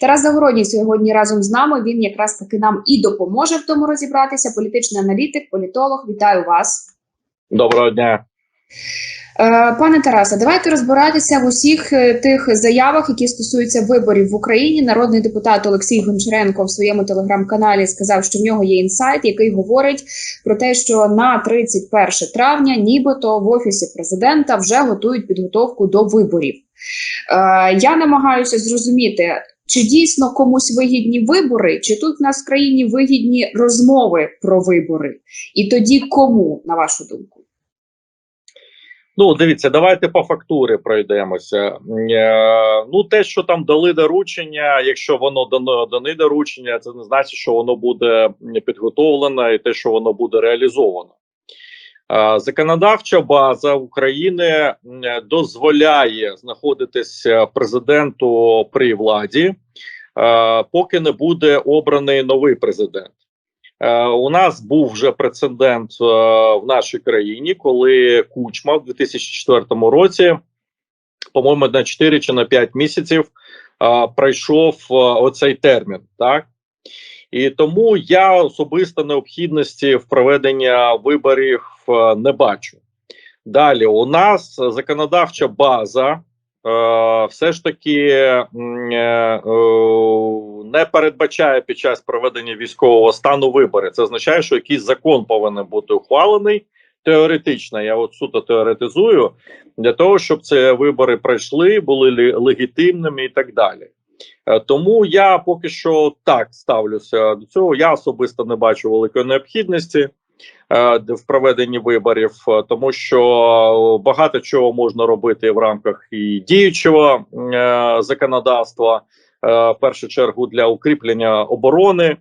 Тарас Загородній сьогодні разом з нами. Він якраз таки нам і допоможе в тому розібратися. Політичний аналітик, політолог. Вітаю вас. Доброго дня. Е, Пане Тарасе, давайте розбиратися в усіх е, тих заявах, які стосуються виборів в Україні. Народний депутат Олексій Гончаренко в своєму телеграм-каналі сказав, що в нього є інсайт, який говорить про те, що на 31 травня, нібито в офісі президента вже готують підготовку до виборів. Е, Я намагаюся зрозуміти. Чи дійсно комусь вигідні вибори, чи тут в нас в країні вигідні розмови про вибори? І тоді кому, на вашу думку? Ну, дивіться, давайте по фактурі пройдемося. Е, ну, те, що там дали доручення, якщо воно дано дане доручення, це не значить, що воно буде підготовлено і те, що воно буде реалізовано. Законодавча база України дозволяє знаходитися президенту при владі, поки не буде обраний новий президент. Е, У нас був вже прецедент е, в нашій країні, коли Кучма в 2004 році, по-моєму, на 4 чи на 5 місяців пройшов е, оцей термін. Так і тому я особисто необхідності в проведення виборів е, не бачу. Далі у нас законодавча база. Е, все ж таки е, не передбачає під час проведення військового стану вибори. Це означає, що якийсь закон повинен бути ухвалений теоретично. Я от суто теоретизую для того, щоб ці вибори пройшли, були легітимними і так далі. Е, Тому я поки що так ставлюся до цього. Я особисто не бачу великої необхідності е, в проведенні виборів, е, тому що багато чого можна робити в рамках і діючого законодавства, в першу чергу для укріплення оборони,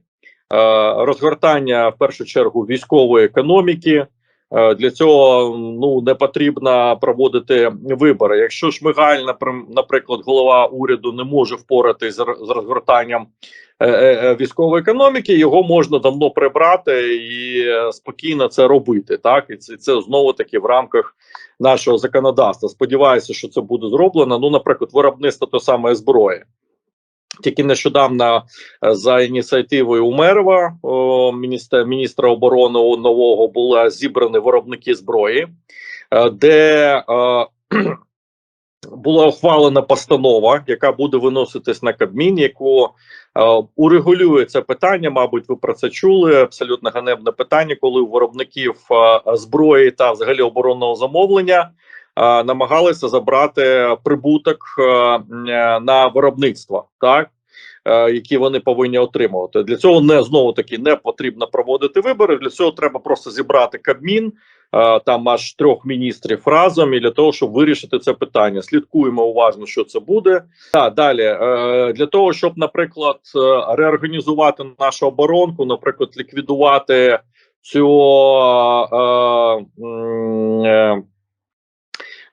розгортання в першу чергу військової економіки. Е, Для цього ну не потрібно проводити вибори. Якщо Шмигаль, наприклад, голова уряду не може впоратись з розгортанням е, е, військової економіки, його можна давно прибрати і спокійно це робити. Так і це, це знову таки в рамках нашого законодавства. Сподіваюся, що це буде зроблено. Ну, наприклад, виробництво то саме зброї. Тільки нещодавно е, за ініціативою Умерова, міністра, міністра оборони нового, були зібрані виробники зброї, е, де е, була ухвалена постанова, яка буде виноситись на Кабмін, яку урегулює це питання. Мабуть, ви про це чули. Абсолютно ганебне питання, коли у виробників зброї та взагалі оборонного замовлення намагалися забрати прибуток е, е, на виробництво, так. е, Які вони повинні отримувати для цього не знову таки не потрібно проводити вибори. Для цього треба просто зібрати Кабмін, е, там аж трьох міністрів разом і для того, щоб вирішити це питання. Слідкуємо уважно, що це буде. Так, далі е, для того, щоб, наприклад, е, реорганізувати нашу оборонку, наприклад, ліквідувати цю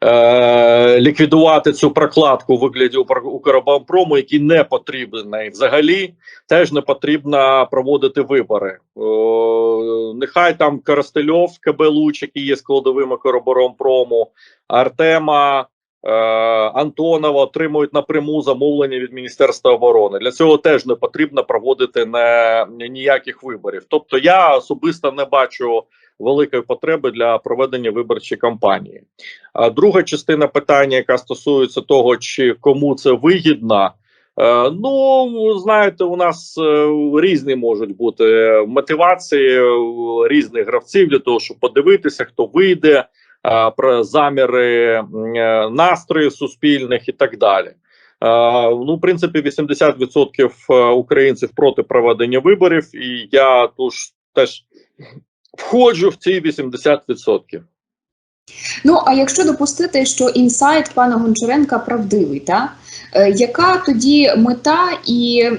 е, е, е, ліквідувати цю прокладку у вигляді Укр- Укроборонпрому, який не потрібний взагалі, теж не потрібно проводити вибори. О, нехай там Коростельов, КБ Луч, який є складовим Укроборонпрому, Артема. е, Антонова отримують напряму замовлення від Міністерства оборони. Для цього теж не потрібно проводити не, ніяких виборів. Тобто, я особисто не бачу великої потреби для проведення виборчої кампанії. А друга частина питання, яка стосується того, чи кому це вигідно. Е, ну, знаєте, у нас е, різні можуть бути мотивації е, різних гравців для того, щоб подивитися, хто вийде, про заміри м, настроїв суспільних і так далі. Ну, в принципі, 80% е, українців проти проведення виборів, і я тож теж входжу в ці 80%. Ну а якщо допустити, що інсайт пана Гончаренка правдивий, та е, яка тоді мета і е,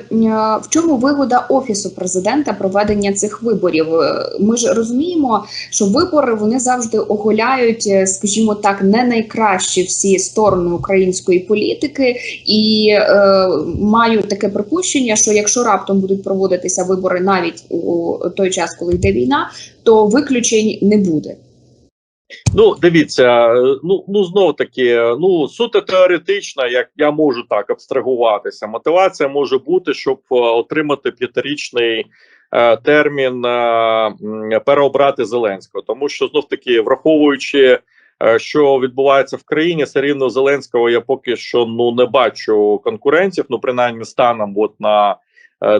в чому вигода офісу президента проведення цих виборів? Е, Ми ж розуміємо, що вибори вони завжди оголяють, скажімо так, не найкращі всі сторони української політики, і е, маю таке припущення, що якщо раптом будуть проводитися вибори навіть у той час, коли йде війна, то виключень не буде. Ну, дивіться, е, ну ну знов таки, е, ну суто теоретично, як я можу так абстрагуватися. Мотивація може бути, щоб е, отримати п'ятирічний е, термін е, переобрати Зеленського, тому що знов таки, враховуючи, е, що відбувається в країні, все рівно Зеленського я поки що ну не бачу конкурентів. Ну принаймні станом, от на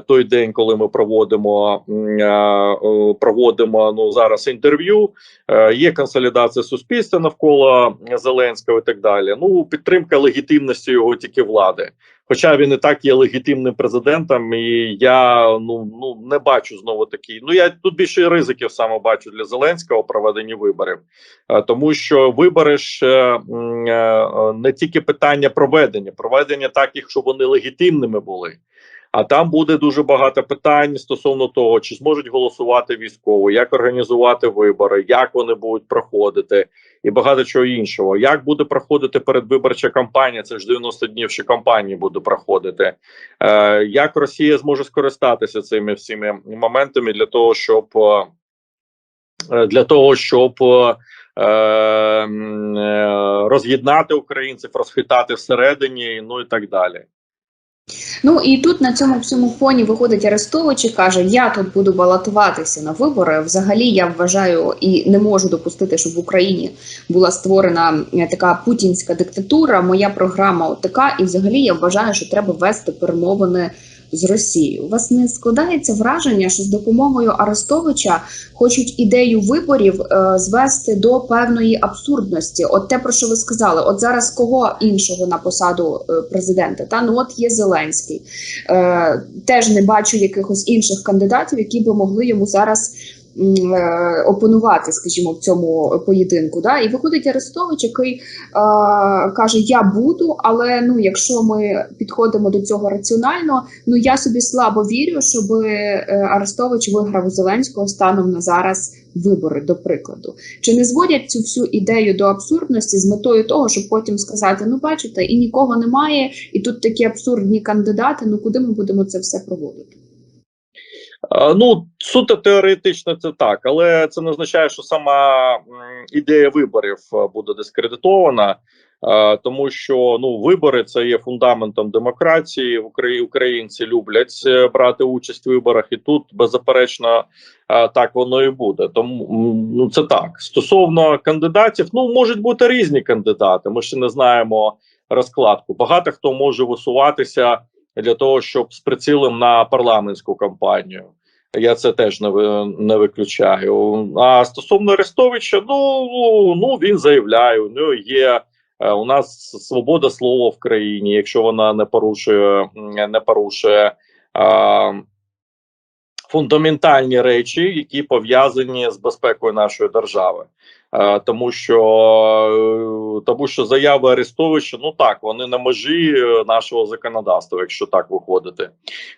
той день, коли ми проводимо е, е, проводимо ну зараз інтерв'ю. Е, Є консолідація суспільства навколо Зеленського і так далі. Ну, підтримка легітимності його тільки влади. Хоча він і так є легітимним президентом, і я ну ну не бачу знову такі. Ну я тут більше ризиків саме бачу для Зеленського в проведенні виборів, Е, тому що вибори ж е, е, не тільки питання проведення, проведення так, щоб вони легітимними були. А там буде дуже багато питань стосовно того, чи зможуть голосувати військові, як організувати вибори, як вони будуть проходити, і багато чого іншого. Як буде проходити передвиборча кампанія? Це ж 90 днів, що кампанії буде проходити. Е, як Росія зможе скористатися цими всіми моментами для того, щоб е, для того, щоб е, е, роз'єднати українців, розхитати всередині, ну і так далі. Ну і тут на цьому всьому фоні виходить Арестович і каже: Я тут буду балотуватися на вибори. Взагалі я вважаю і не можу допустити, щоб в Україні була створена е, така путінська диктатура. Моя програма така, і взагалі я вважаю, що треба вести перемовини з Росією. У вас не складається враження, що з допомогою Арестовича хочуть ідею виборів е, звести до певної абсурдності. От те, про що ви сказали, от зараз кого іншого на посаду е, президента? Та ну от є Зеленський. Е, теж не бачу якихось інших кандидатів, які би могли йому зараз. Е, Опонувати, скажімо, в цьому поєдинку, да, і виходить Арестович, який е, каже: Я буду, але ну, якщо ми підходимо до цього раціонально, ну я собі слабо вірю, щоб е, Арестович виграв у Зеленського станом на зараз вибори, до прикладу. Чи не зводять цю всю ідею до абсурдності з метою того, щоб потім сказати: ну бачите, і нікого немає, і тут такі абсурдні кандидати. Ну куди ми будемо це все проводити? Е, Ну, суто теоретично це так, але це не означає, що сама ідея виборів е, буде дискредитована, е, тому що ну вибори це є фундаментом демократії. Украї- Українці люблять брати участь в виборах, і тут беззаперечно так воно і буде. Тому ну це так. Стосовно кандидатів, ну можуть бути різні кандидати. Ми ще не знаємо розкладку. Багато хто може висуватися для того, щоб з прицілом на парламентську кампанію. Я це теж не не виключаю. А стосовно Арестовича, ну ну він заявляє, у нього є е, у нас свобода слова в країні, якщо вона не порушує не порушує а, фундаментальні речі, які пов'язані з безпекою нашої держави. Е, тому що е, тому що заяви Арестовича, ну так, вони на межі е, нашого законодавства, якщо так виходити.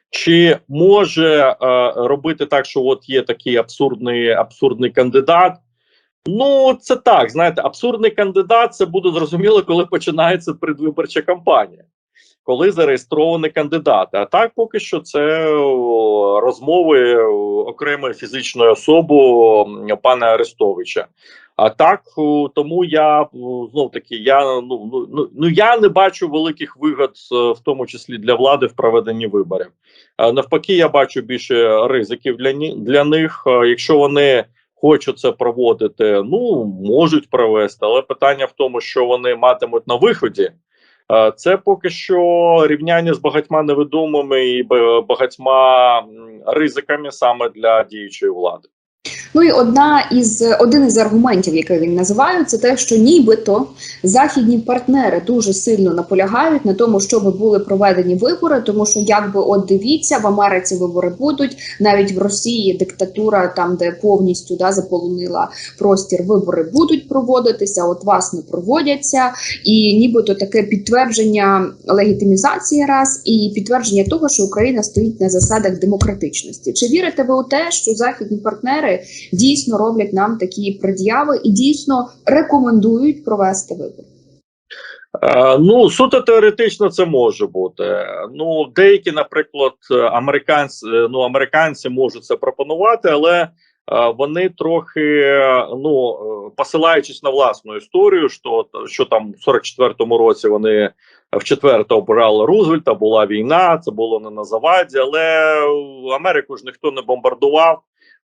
Чи може робити так, що от є такий абсурдний абсурдний кандидат? Ну, це так. Знаєте, абсурдний кандидат це буде зрозуміло, коли починається предвиборча кампанія, коли зареєстровані кандидати. А так, поки що, це розмови окремої фізичної особи пана Арестовича. А так, тому я знов таки я ну, ну, ну, ну я не бачу великих вигод, е, в тому числі для влади в проведенні виборів. Навпаки, я бачу більше ризиків для для них, Е, якщо вони хочуть це проводити, ну можуть провести, але питання в тому, що вони матимуть на виході. Е, Це поки що рівняння з багатьма невідомими і багатьма ризиками саме для діючої влади. Ну і одна із один із аргументів, який він називає, це те, що нібито західні партнери дуже сильно наполягають на тому, щоб були проведені вибори, тому що якби от дивіться, в Америці вибори будуть, навіть в Росії диктатура, там де повністю да заполонила простір, вибори будуть проводитися. От вас не проводяться, і нібито таке підтвердження легітимізації раз і підтвердження того, що Україна стоїть на засадах демократичності. Чи вірите ви у те, що західні партнери дійсно роблять нам такі пред'яви і дійсно рекомендують провести вибори? Е, Ну, суто теоретично це може бути. Ну, деякі, наприклад, американці, ну, американці можуть це пропонувати, але вони трохи ну е, посилаючись на власну історію, що що там в 44-му році вони в четверте обирали Рузвельта, була війна, це було не на заваді, але Америку ж ніхто не бомбардував.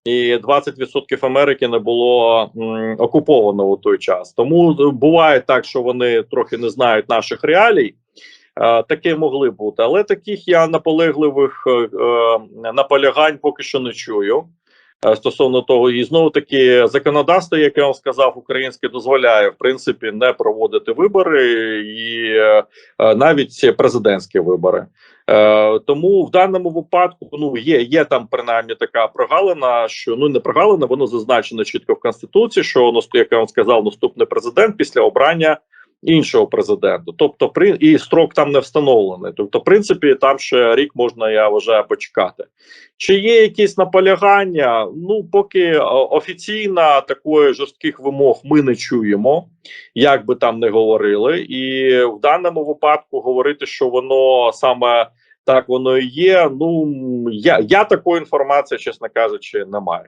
І 20% Америки не було окуповано у той час. Тому буває так, що вони трохи не знають наших реалій. Е, таке могли бути, але таких я наполегливих е, е, наполягань поки що не чую. Е, Стосовно того, і знову таки законодавство, яке я вам сказав, українське дозволяє в принципі не проводити вибори і е, е, навіть президентські вибори. Тому в даному випадку ну є є там принаймні така прогалина, що ну не прогалина, воно зазначено чітко в конституції, що ну, як я вам сказав, наступний президент після обрання іншого президента. Тобто, при і строк там не встановлений. Тобто, в принципі, там ще рік можна, я вважаю, почекати. Чи є якісь наполягання? Ну поки е, офіційно такої жорстких вимог ми не чуємо, як би там не говорили, і в даному випадку говорити, що воно саме так воно і є. Ну я, я такої інформації, чесно кажучи, не маю.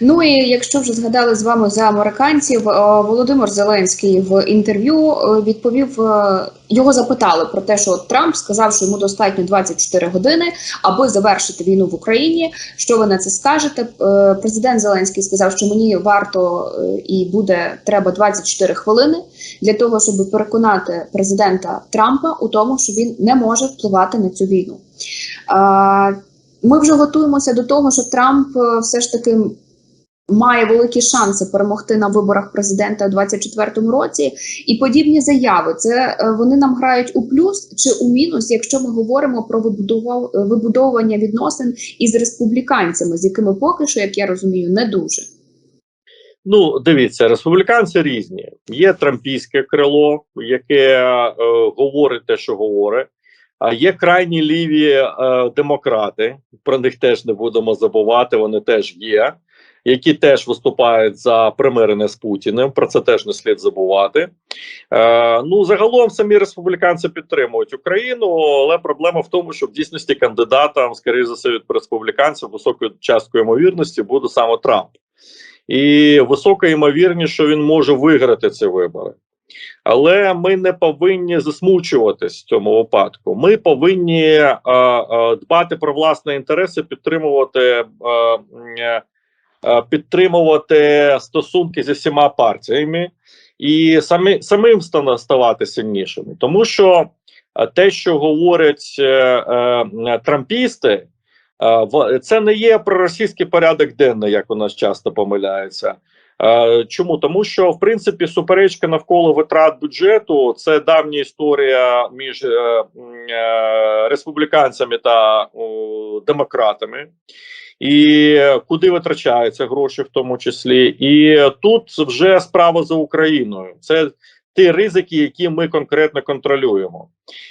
Ну і якщо вже згадали з вами за американців, е, Володимир Зеленський в інтерв'ю е, відповів, е, його запитали про те, що Трамп сказав, що йому достатньо 24 години, аби завершити війну в Україні. Що ви на це скажете? Президент Зеленський сказав, що мені варто і буде треба 24 хвилини для того, щоб переконати президента Трампа у тому, що він не може впливати на цю війну. Ми вже готуємося до того, що Трамп все ж таки має великі шанси перемогти на виборах президента у 2024 році, і подібні заяви це е, вони нам грають у плюс чи у мінус, якщо ми говоримо про вибудовування відносин із республіканцями, з якими поки що, як я розумію, не дуже. Ну, дивіться, республіканці різні. Є трампійське крило, яке е, говорить те, що говорить. А є крайні ліві е, демократи. Про них теж не будемо забувати. Вони теж є які теж виступають за примирення з Путіним. Про це теж не слід забувати. Е, Ну загалом самі республіканці підтримують Україну, але проблема в тому, що в дійсності кандидатам, скоріше за все, від республіканців високою часткою ймовірності буде саме Трамп. І висока ймовірність, що він може виграти ці вибори. Але ми не повинні засмучуватись в цьому випадку. Ми повинні е, е, дбати про власні інтереси, підтримувати е, е, підтримувати стосунки зі всіма партіями і самі самим ставати сильнішими, тому що е, те, що говорять е, е, трампісти, е, це не є проросійський порядок денний, як у нас часто помиляється. Е, чому? Тому, що в принципі суперечка навколо витрат бюджету це давня історія між е, е, республіканцями та е, демократами і куди витрачаються гроші, в тому числі, і тут вже справа за Україною. Це ті ризики, які ми конкретно контролюємо.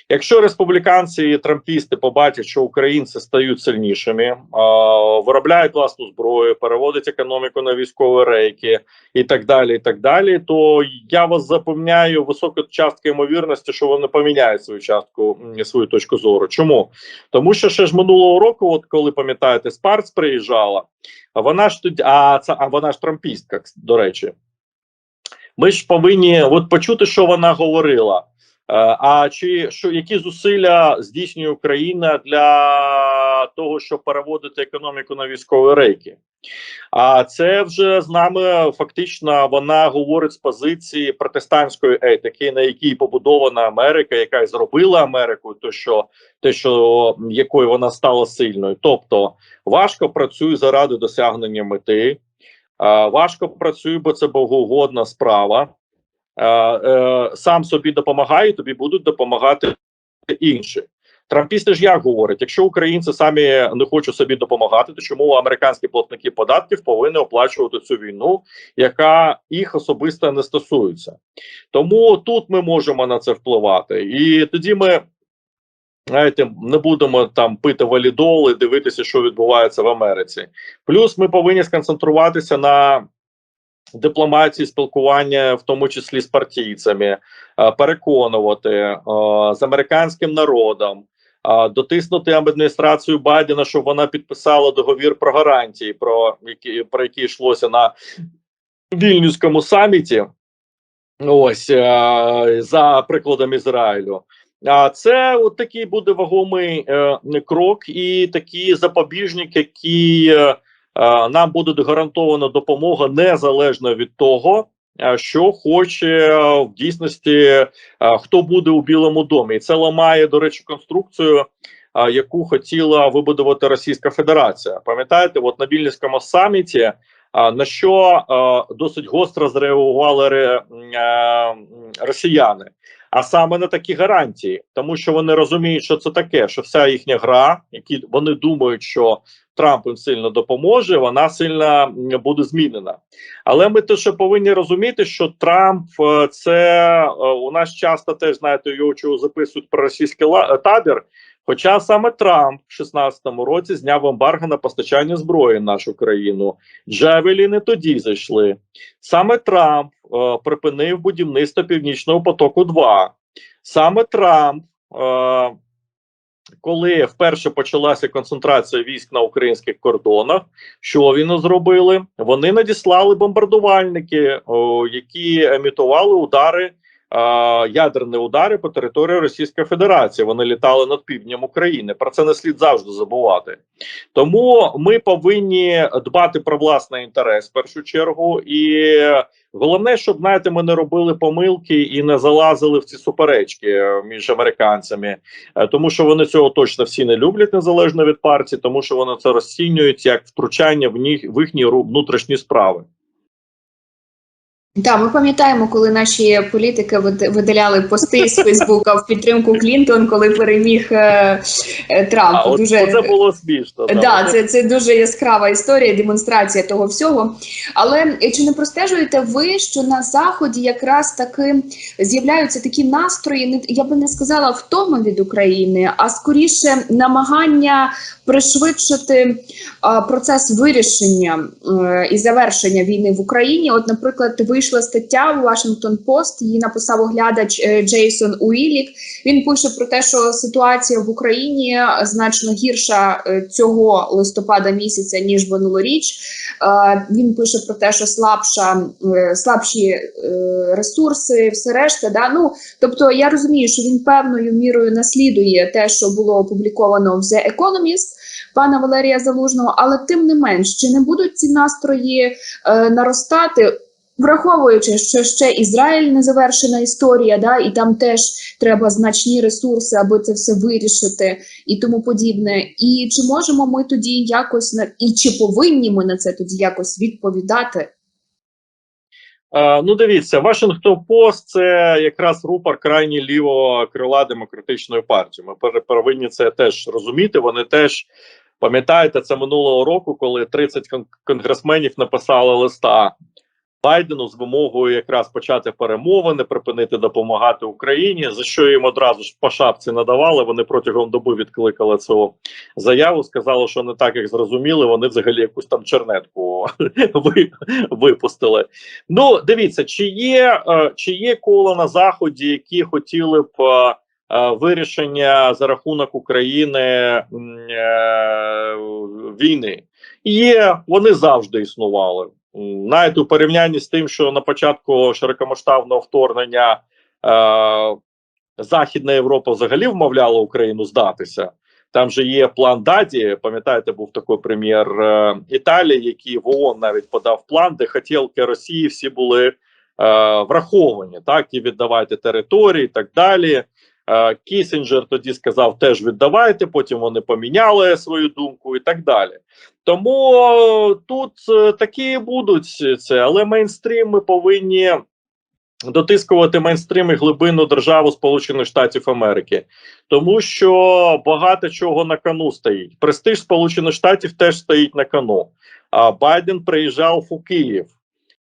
Якщо республіканці і трампісти побачать, що українці стають сильнішими, виробляють власну зброю, переводять економіку на військові рейки і так далі, і так далі, то я вас запевняю високу частку ймовірності, що вони поміняють свою частку свою точку зору. Чому тому, що ще ж минулого року, от коли пам'ятаєте, Спарц приїжджала, вона ж тоді, а це а вона ж трампістка, до речі. Ми ж повинні от почути, що вона говорила. Е, а чи що які зусилля здійснює Україна для того, щоб переводити економіку на військові рейки? А це вже з нами фактично вона говорить з позиції протестантської етики, на якій побудована Америка, яка й зробила Америку, то що те, що якою вона стала сильною, тобто важко працює заради досягнення мети. Важко працюю, бо це богоугодна справа. Е, сам собі допомагає, тобі будуть допомагати інші. Трампісти ж як говорять: якщо українці самі не хочуть собі допомагати, то чому американські платники податків повинні оплачувати цю війну, яка їх особисто не стосується? Тому тут ми можемо на це впливати, і тоді ми Знаєте, не будемо там пити валідоли, дивитися, що відбувається в Америці. Плюс ми повинні сконцентруватися на дипломатії, спілкування, в тому числі з партійцями, е, переконувати е, з американським народом. дотиснути адміністрацію Байдена, щоб вона підписала договір про гарантії, про які про які йшлося на вільнюському саміті. Ось е, за прикладом Ізраїлю. А це от такий буде вагомий е, крок і такий запобіжник, який е, е, нам буде гарантована допомога незалежно від того, е, що хоче е, в дійсності хто буде у Білому домі. І це ламає, до речі, конструкцію, яку хотіла вибудувати Російська Федерація. Пам'ятаєте, от на Вільнюському саміті. На що досить гостро зреагували ре, росіяни, а саме на такі гарантії, тому що вони розуміють, що це таке, що вся їхня гра, які вони думають, що Трамп їм сильно допоможе, вона сильно буде змінена. Але ми теж повинні розуміти, що Трамп е, це е, у нас часто теж знаєте, його чого записують про російський ла- табір. Хоча саме Трамп в 16-му році зняв ембарго на постачання зброї в нашу країну. Джавеліни тоді зайшли. Саме Трамп е, припинив будівництво Північного потоку. 2 саме Трамп, е, коли вперше почалася концентрація військ на українських кордонах, що він зробили? Вони надіслали бомбардувальники, о, які емітували удари. Ядерні удари по території Російської Федерації вони літали над півднем України. Про це не слід завжди забувати. Тому ми повинні дбати про власний інтерес в першу чергу. І головне, щоб знаєте, ми не робили помилки і не залазили в ці суперечки між американцями, Е, тому що вони цього точно всі не люблять незалежно від партії, тому що вони це розцінюють як втручання в них в їхні внутрішні справи. Так, ми пам'ятаємо, коли наші політики вид- видаляли пости з Фейсбука в підтримку Клінтон, коли переміг е, е, Трамп. А от Дуже це було смішно. Да, це, це дуже яскрава історія, демонстрація того всього. Але е, чи не простежуєте ви, що на заході якраз таки з'являються такі настрої? Не я би не сказала втома від України, а скоріше намагання пришвидшити а, процес вирішення е, і завершення війни в Україні. От, наприклад, вийшла стаття у Washington Post, її написав оглядач е, Джейсон Уілік. Він пише про те, що ситуація в Україні значно гірша е, цього листопада місяця ніж минулоріч. Е, Він пише про те, що слабша слабші ресурси, все решта. Да? Ну тобто, я розумію, що він певною мірою наслідує те, що було опубліковано в The Economist пана Валерія Залужного, але тим не менш, чи не будуть ці настрої е, наростати? Враховуючи, що ще Ізраїль не завершена історія, да, і там теж треба значні ресурси, аби це все вирішити і тому подібне. І чи можемо ми тоді якось на і чи повинні ми на це тоді якось відповідати? Ну, дивіться, Вашингтон Пост це якраз рупор крайні лівого крила демократичної партії. Ми повинні це теж розуміти. Вони теж пам'ятаєте, це минулого року, коли 30 кон- конгресменів написали листа Байдену з вимогою якраз почати перемовини, припинити допомагати Україні. За що їм одразу ж по шапці надавали. Вони протягом доби відкликали цю заяву. Сказали, що не так як зрозуміли. Вони взагалі якусь там чернетку випустили. Ну, дивіться, чи є, е, чи є коло на заході, які хотіли б е, е, вирішення за рахунок України війни? Є, вони завжди існували. Навіть у порівнянні з тим, що на початку широкомасштабного вторгнення е, Західна Європа взагалі вмовляла Україну здатися. Там же є план Даді. Пам'ятаєте, був такий прем'єр е, Італії, який в ООН навіть подав план, де хотілки Росії всі були е, враховані, так і віддавайте території, і так далі. Е, Кісінджер тоді сказав, теж віддавайте. Потім вони поміняли свою думку і так далі. Тому тут е, такі будуть це, але мейнстрім ми повинні дотискувати мейнстрім і глибинну державу Сполучених Штатів Америки, тому що багато чого на кону стоїть. Престиж Сполучених Штатів теж стоїть на кону. А Байден приїжджав у Київ.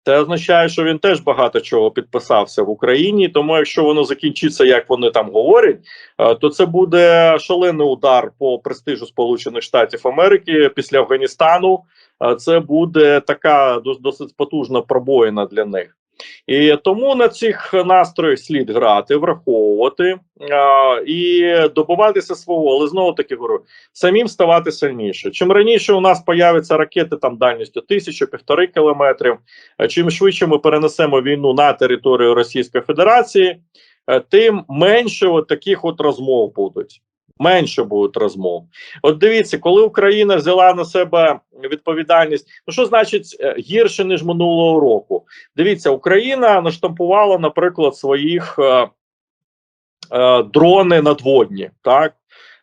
Це означає, що він теж багато чого підписався в Україні. Тому, якщо воно закінчиться, як вони там говорять, е, то це буде шалений удар по престижу Сполучених Штатів Америки після Афганістану. Е, Це буде така досить потужна пробоїна для них. І тому на цих настроях слід грати, враховувати а, і добуватися свого, але знову таки говорю, самим ставати сильніше. Чим раніше у нас появляться ракети там дальністю тисячу, півтори кілометрів, чим швидше ми перенесемо війну на територію Російської Федерації, е, тим менше от таких от розмов будуть. Менше будуть розмов. От дивіться, коли Україна взяла на себе відповідальність, ну що значить е, гірше ніж минулого року? Дивіться, Україна наштампувала, наприклад, своїх е, е, дрони надводні. Так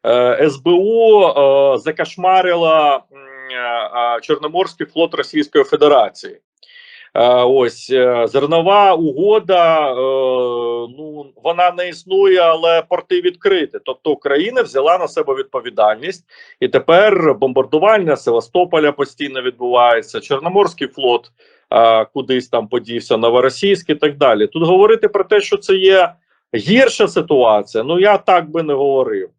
е, СБУ е, закашмарила е, Чорноморський флот Російської Федерації. Е, ось е, зернова угода. Е, ну вона не існує, але порти відкриті. Тобто Україна взяла на себе відповідальність, і тепер бомбардування Севастополя постійно відбувається. Чорноморський флот кудись там подівся, Новоросійськ і так далі. Тут говорити про те, що це є гірша ситуація. Ну я так би не говорив.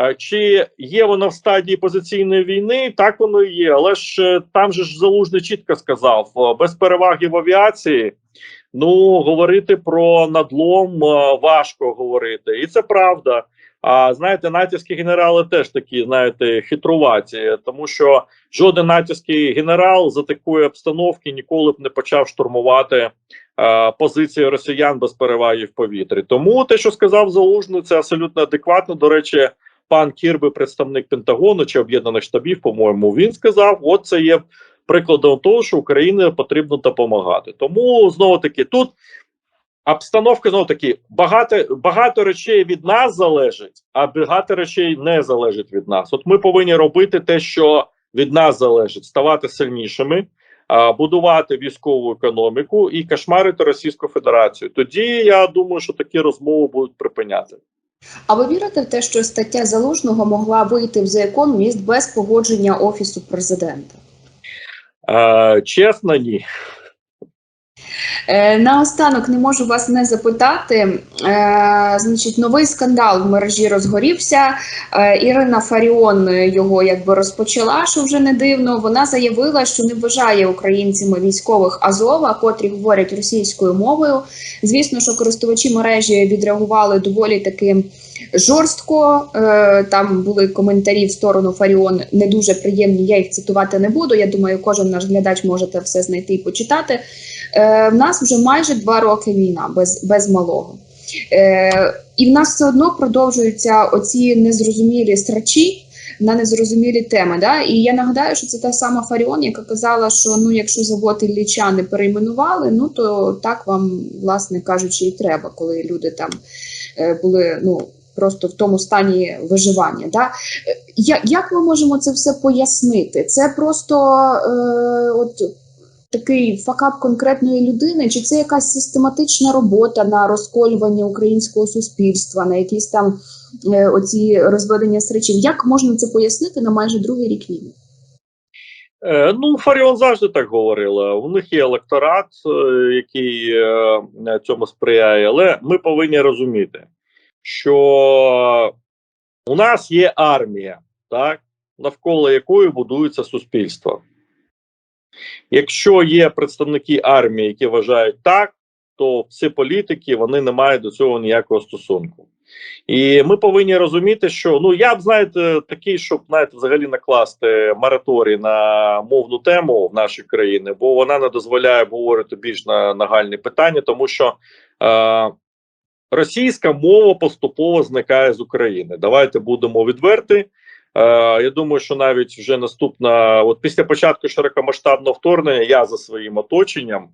Е, Чи є воно в стадії позиційної війни? Так воно і є. Але ж е, там же ж залужний чітко сказав: е, без переваги в авіації. Ну говорити про надлом важко говорити, і це правда. А знаєте, натівські генерали теж такі, знаєте, хитруваті, тому що жоден натівський генерал за такої обстановки ніколи б не почав штурмувати е, позиції росіян без переваги в повітрі. Тому те, що сказав Залужний, це абсолютно адекватно. До речі, пан Кірби, представник Пентагону чи об'єднаних штабів, по-моєму, він сказав: от це є прикладом того, що Україні потрібно допомагати. Тому знову таки тут. Обстановка знову таки багато багато речей від нас залежить, а багато речей не залежить від нас. От ми повинні робити те, що від нас залежить, ставати сильнішими, будувати військову економіку і кошмарити Російську Федерацію. Тоді я думаю, що такі розмови будуть припиняти. А ви вірите в те, що стаття залужного могла вийти в закон міст без погодження офісу президента? Чесно, ні. Е, наостанок не можу вас не запитати. Е, значить, новий скандал в мережі розгорівся. Е, Ірина Фаріон його якби розпочала, що вже не дивно. Вона заявила, що не вважає українцями військових Азова, котрі говорять російською мовою. Звісно, що користувачі мережі відреагували доволі таки жорстко. Там були коментарі в сторону Фаріон не дуже приємні. Я їх цитувати не буду. Я думаю, кожен наш глядач можете все знайти і почитати. Е, в нас вже майже два роки війна без, без малого. Е, і в нас все одно продовжуються оці незрозумілі страчі на незрозумілі теми. Да? І я нагадаю, що це та сама Фаріон, яка казала, що ну, якщо завод Ілліча не перейменували, ну то так вам, власне кажучи, і треба, коли люди там е, були ну, просто в тому стані виживання. Да? Е, Я, як ми можемо це все пояснити? Це просто е, от такий факап конкретної людини, чи це якась систематична робота на розколювання українського суспільства, на якісь там е, оці розведення сречів? Як можна це пояснити на майже другий рік війни? Е, ну, Фаріон завжди так говорила. У них є електорат, е, який е, цьому сприяє, але ми повинні розуміти, що у нас є армія, так, навколо якої будується суспільство. Якщо є представники армії, які вважають так, то всі політики вони не мають до цього ніякого стосунку. І ми повинні розуміти, що ну я б знаєте, такий, щоб знаєте, взагалі накласти мораторій на мовну тему в нашій країні, бо вона не дозволяє говорити більш на нагальні питання, тому що е, російська мова поступово зникає з України. Давайте будемо відверті. Е, я думаю, що навіть вже наступна, от після початку широкомасштабного вторгнення, я за своїм оточенням.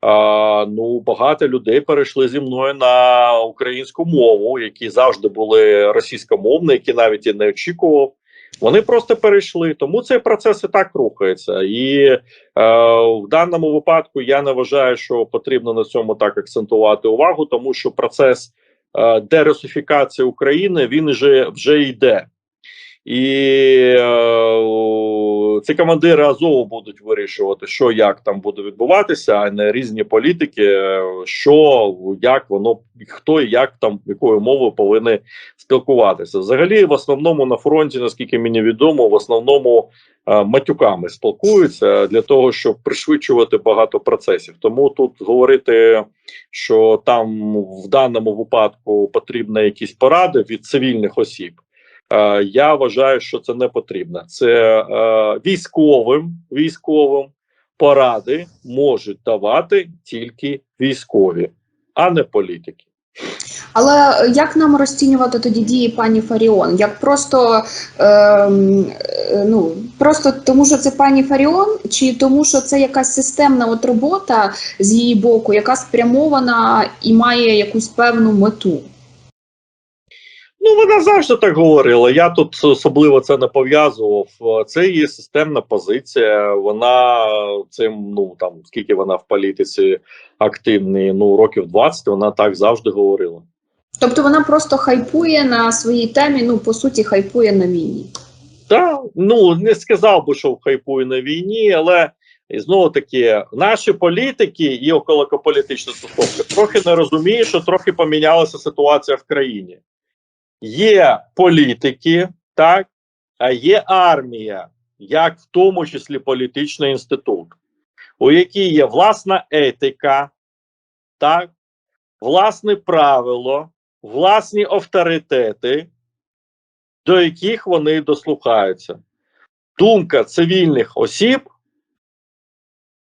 А, ну багато людей перейшли зі мною на українську мову, які завжди були російськомовні, які навіть і не очікував. Вони просто перейшли. Тому цей процес і так рухається. І е, в даному випадку я не вважаю, що потрібно на цьому так акцентувати увагу, тому що процес е, дерусифікації України він вже, вже йде. І е, ці командири Азову будуть вирішувати, що як там буде відбуватися, а не різні політики, е, що як воно хто і як там якою мовою повинні спілкуватися. Взагалі, в основному на фронті, наскільки мені відомо, в основному е, матюками спілкуються для того, щоб пришвидшувати багато процесів. Тому тут говорити, що там в даному випадку потрібні якісь поради від цивільних осіб. Е, Я вважаю, що це не потрібно. Це е, військовим військовим поради можуть давати тільки військові, а не політики. Але як нам розцінювати тоді дії пані Фаріон? Як просто ем, е, ну просто тому, що це пані Фаріон, чи тому, що це якась системна от робота з її боку, яка спрямована і має якусь певну мету? Ну, вона завжди так говорила. Я тут особливо це не пов'язував. Це її системна позиція. Вона цим, ну там скільки вона в політиці активний, ну років 20, вона так завжди говорила. Тобто вона просто хайпує на своїй темі, ну по суті, хайпує на війні. Так, ну не сказав би, що хайпує на війні, але і знову таки наші політики і околополітичні стосунки трохи не розуміють, що трохи помінялася ситуація в країні. Є політики, так, а є армія, як в тому числі політичний інститут, у якій є власна етика, так, власне правило, власні авторитети, до яких вони дослухаються. Думка цивільних осіб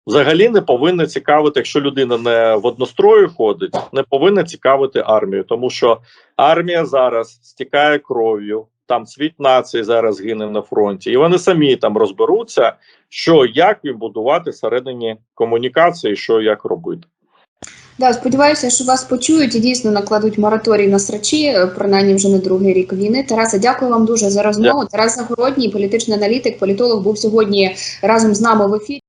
взагалі не повинна цікавити, якщо людина не в однострої ходить, не повинна цікавити армію, тому що армія зараз стікає кров'ю, там світ нації зараз гине на фронті, і вони самі там розберуться, що як їм будувати всередині комунікації, що як робити. Да, сподіваюся, що вас почують і дійсно накладуть мораторій на срачі, е, принаймні вже не другий рік війни. Тарасе, дякую вам дуже за розмову. Тарас Загородній, політичний аналітик, політолог, був сьогодні разом з нами в ефірі.